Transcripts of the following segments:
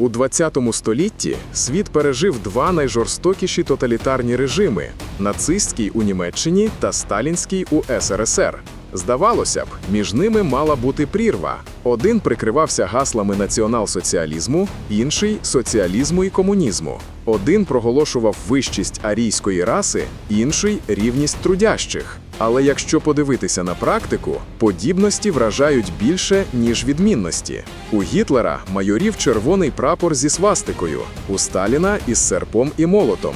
У 20 столітті світ пережив два найжорстокіші тоталітарні режими нацистський у Німеччині та сталінський у СРСР. Здавалося б, між ними мала бути прірва. Один прикривався гаслами націонал-соціалізму, інший соціалізму і комунізму. Один проголошував вищість арійської раси, інший рівність трудящих. Але якщо подивитися на практику, подібності вражають більше, ніж відмінності. У Гітлера майорів червоний прапор зі свастикою, у Сталіна із серпом і молотом.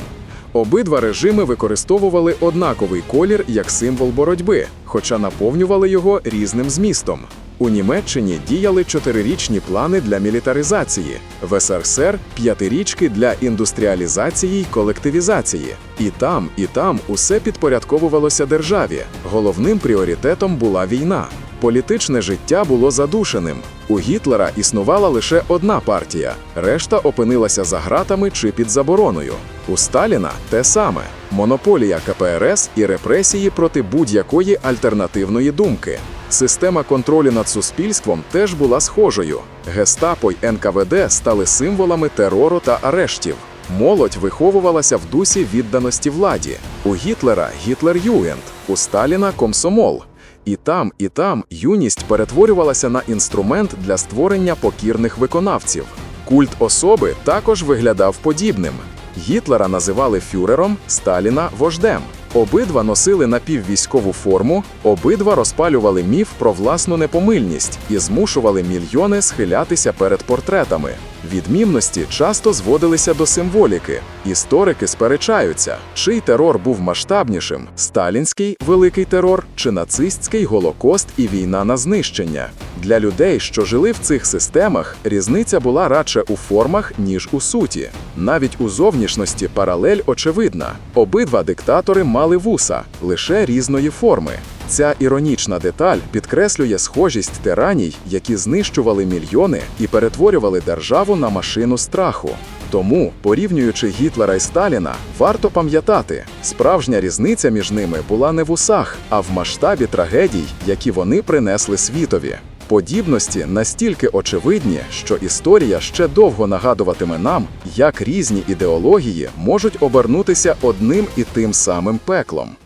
Обидва режими використовували однаковий колір як символ боротьби, хоча наповнювали його різним змістом. У Німеччині діяли чотирирічні плани для мілітаризації, в СРСР п'ятирічки для індустріалізації й колективізації. І там, і там усе підпорядковувалося державі. Головним пріоритетом була війна. Політичне життя було задушеним. У Гітлера існувала лише одна партія, решта опинилася за ґратами чи під забороною. У Сталіна те саме монополія КПРС і репресії проти будь-якої альтернативної думки. Система контролю над суспільством теж була схожою. Гестапо й НКВД стали символами терору та арештів. Молодь виховувалася в дусі відданості владі. У Гітлера Гітлер-Югенд, у Сталіна комсомол. І там, і там юність перетворювалася на інструмент для створення покірних виконавців. Культ особи також виглядав подібним. Гітлера називали фюрером, Сталіна вождем. Обидва носили напіввійськову форму, обидва розпалювали міф про власну непомильність і змушували мільйони схилятися перед портретами. Відмінності часто зводилися до символіки. Історики сперечаються, чий терор був масштабнішим: сталінський великий терор чи нацистський голокост і війна на знищення. Для людей, що жили в цих системах, різниця була радше у формах, ніж у суті. Навіть у зовнішності паралель очевидна. Обидва диктатори мали вуса, лише різної форми. Ця іронічна деталь підкреслює схожість тираній, які знищували мільйони і перетворювали державу на машину страху. Тому, порівнюючи Гітлера і Сталіна, варто пам'ятати, справжня різниця між ними була не в усах, а в масштабі трагедій, які вони принесли світові. Подібності настільки очевидні, що історія ще довго нагадуватиме нам, як різні ідеології можуть обернутися одним і тим самим пеклом.